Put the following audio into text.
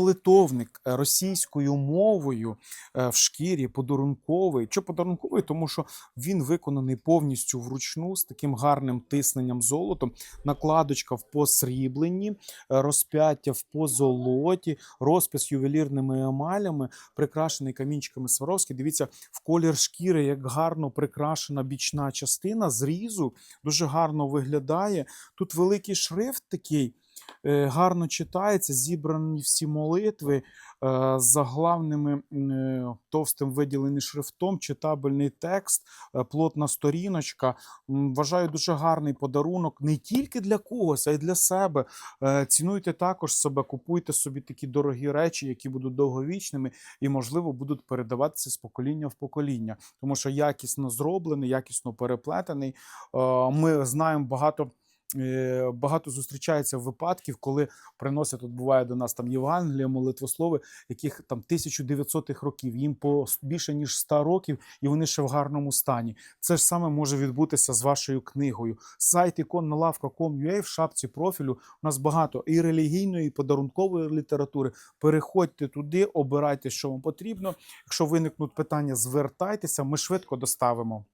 Молитовник е, російською мовою е, в шкірі подарунковий. Що подарунковий? Тому що він виконаний повністю вручну з таким гарним тисненням золотом. Накладочка в посрібленні, е, розп'яття в позолоті, розпис ювелірними емалями, прикрашений камінчиками Сваровські. Дивіться, в колір шкіри, як гарно прикрашена бічна частина зрізу, дуже гарно виглядає. Тут великий шрифт такий. Е, Гарно читається, зібрані всі молитви е, з заглавними м, е, товстим виділеним шрифтом, читабельний текст, плотна сторіночка. Вважаю дуже гарний подарунок не тільки для когось, а й для себе. Цінуйте також себе, купуйте собі такі дорогі речі, які будуть довговічними і, можливо, будуть передаватися з покоління в покоління, тому що якісно зроблений, якісно переплетений. Ми знаємо багато. Е, Багато зустрічається випадків, коли приносять, от буває до нас там Євангелія, молитвослови, яких там 1900-х років, їм по більше ніж 100 років, і вони ще в гарному стані. Це ж саме може відбутися з вашою книгою. Сайт іконналавка.com.ua в шапці профілю. У нас багато і релігійної, і подарункової літератури. Переходьте туди, обирайте, що вам потрібно. Якщо виникнуть питання, звертайтеся, ми швидко доставимо.